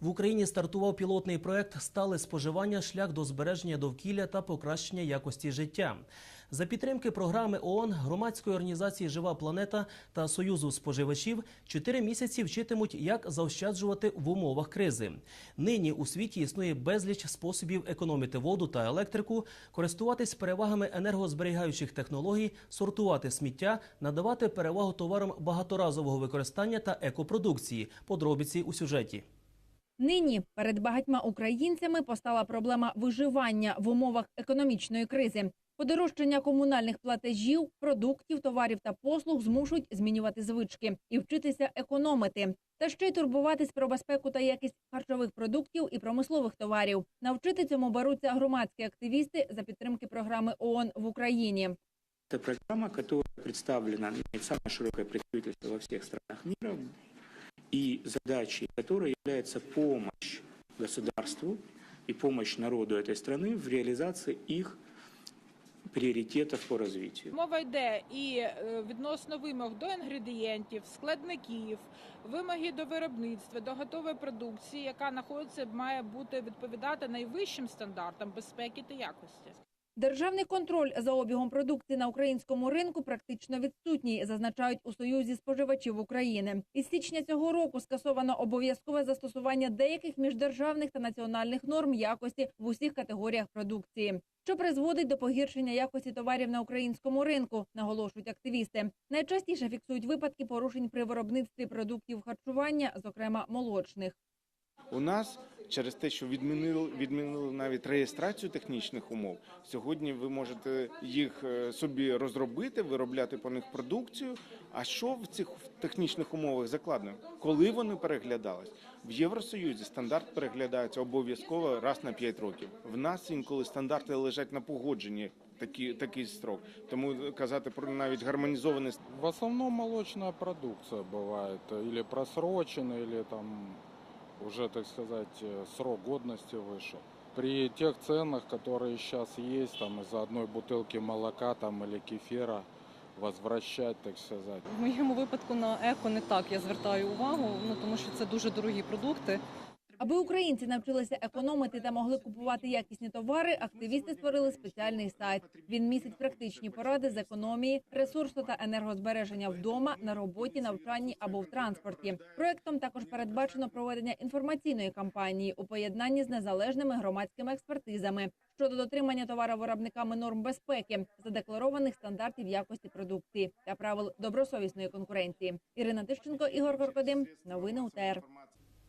В Україні стартував пілотний проект Стале споживання шлях до збереження довкілля та покращення якості життя. За підтримки програми ООН, громадської організації Жива планета та Союзу споживачів чотири місяці вчитимуть, як заощаджувати в умовах кризи. Нині у світі існує безліч способів економити воду та електрику, користуватись перевагами енергозберігаючих технологій, сортувати сміття, надавати перевагу товарам багаторазового використання та екопродукції. Подробиці у сюжеті. Нині перед багатьма українцями постала проблема виживання в умовах економічної кризи. Подорожчання комунальних платежів, продуктів, товарів та послуг змушують змінювати звички і вчитися економити. Та ще й турбуватись про безпеку та якість харчових продуктів і промислових товарів. Навчити цьому беруться громадські активісти за підтримки програми ООН в Україні. Это программа, которая представлена, самое широкое представительство во всех странах мира, и задачей которой является помощь государству и помощь народу этой страны в реализации их приоритетов по развитию. Мова йде і е, відносно вимог до інгредієнтів, складників, вимоги до виробництва, до готової продукції, яка знаходиться, має бути відповідати найвищим стандартам безпеки та якості. Державний контроль за обігом продукції на українському ринку практично відсутній, зазначають у Союзі споживачів України. Із січня цього року скасовано обов'язкове застосування деяких міждержавних та національних норм якості в усіх категоріях продукції, що призводить до погіршення якості товарів на українському ринку, наголошують активісти. Найчастіше фіксують випадки порушень при виробництві продуктів харчування, зокрема молочних. У нас через те, що відмінили, відмінили навіть реєстрацію технічних умов, сьогодні ви можете їх е, собі розробити, виробляти по них продукцію. А що в цих технічних умовах закладено? Коли вони переглядались? В Євросоюзі стандарт переглядається обов'язково раз на 5 років. В нас інколи стандарти лежать на погодженні такі, такий строк. Тому казати про навіть гармонізований В основном молочная продукция бывает э, или просрочена, или там уже, так сказать, э, срок годности вышел. При тех ценах, которые сейчас есть, там из-за одной бутылки молока там, или кефира, возвращать, так сказать. В моєму випадку на еко не так я звертаю увагу, ну тому що це дуже дорогі продукти. Аби українці навчилися економити та могли купувати якісні товари, активісти створили спеціальний сайт. Він містить практичні поради з економії, ресурсу та енергозбереження вдома, на роботі, навчанні або в транспорті. Проектом також передбачено проведення інформаційної кампанії у поєднанні з незалежними громадськими експертизами щодо дотримання товаровиробниками норм безпеки, задекларованих стандартів якості продукції та правил добросовісної конкуренції. Ірина Тищенко, Ігор Коркодим. Новини УТР.